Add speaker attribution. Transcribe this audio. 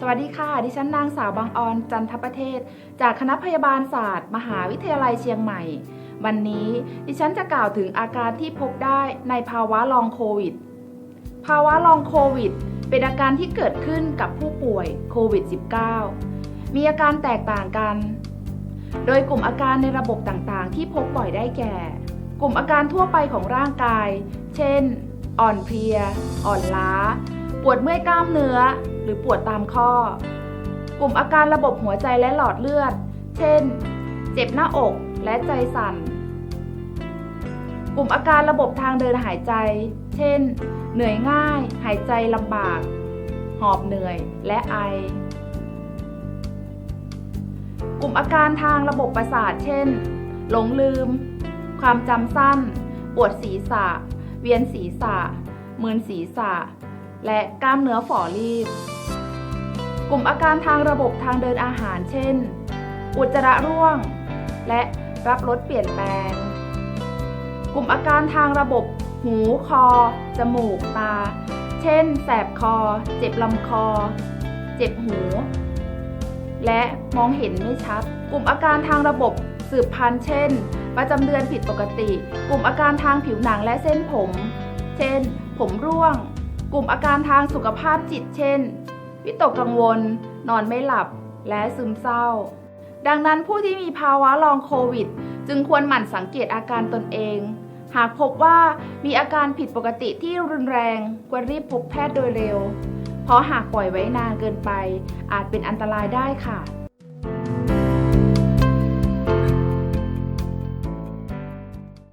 Speaker 1: สวัสดีค่ะ ดิฉันนางสาวบางออนจันทประเทศ จากคณะพยาบาลศาสตร์ มหาวิทยาลัยเชียงใหม่ วันนี้ดิฉันจะกล่าวถึงอาการที่พบได้ในภาวะลองโควิด ภาวะลองโควิด เป็นอาการที่เกิดขึ้นกับผู้ป่วยโควิด -19 มีอาการแตกต่างกัน โดยกลุ่มอาการในระบบต่างๆ ที่พบบ่อยได้แก่ กลุ่มอาการทั่วไปของร่างกาย เช่น อ่อนเพลีย อ่อนล้า ปวดเมื่อยกล้ามเนื้อ หรือปวดตามข้อ กลุ่มอาการระบบหัวใจและหลอดเลือด เช่น เจ็บหน้าอกและใจสั่น กลุ่มอาการระบบทางเดินหายใจ เช่น เหนื่อยง่าย หายใจลำบาก หอบเหนื่อยและไอ กลุ่มอาการทางระบบประสาท เช่น หลงลืม ความจำสั้น ปวดศีรษะ เวียนศีรษะมึนศีรษะ และกล้ามเนื้อฝ่อรีบ กลุ่มอาการทางระบบทางเดินอาหาร เช่น อุจจาระร่วง และรับรสเปลี่ยนแปลง กลุ่มอาการทางระบบ หูคอ จมูก ตา เช่น แสบคอ เจ็บลำคอ เจ็บหู และมองเห็นไม่ชัด กลุ่มอาการทางระบบสืบพันธุ์เช่น ประจำเดือนผิดปกติ กลุ่มอาการทางผิวหนังและเส้นผม เช่น ผมร่วง กลุ่มอาการทางสุขภาพจิตเช่น วิตกกังวล นอนไม่หลับ และซึมเศร้า ดังนั้นผู้ที่มีภาวะลองโควิด จึงควรหมั่นสังเกตอาการตนเอง หากพบว่ามีอาการผิดปกติที่รุนแรง ควรรีบพบแพทย์โดยเร็ว เพราะหากปล่อยไว้นานเกินไป อาจเป็นอันตรายได้ค่ะ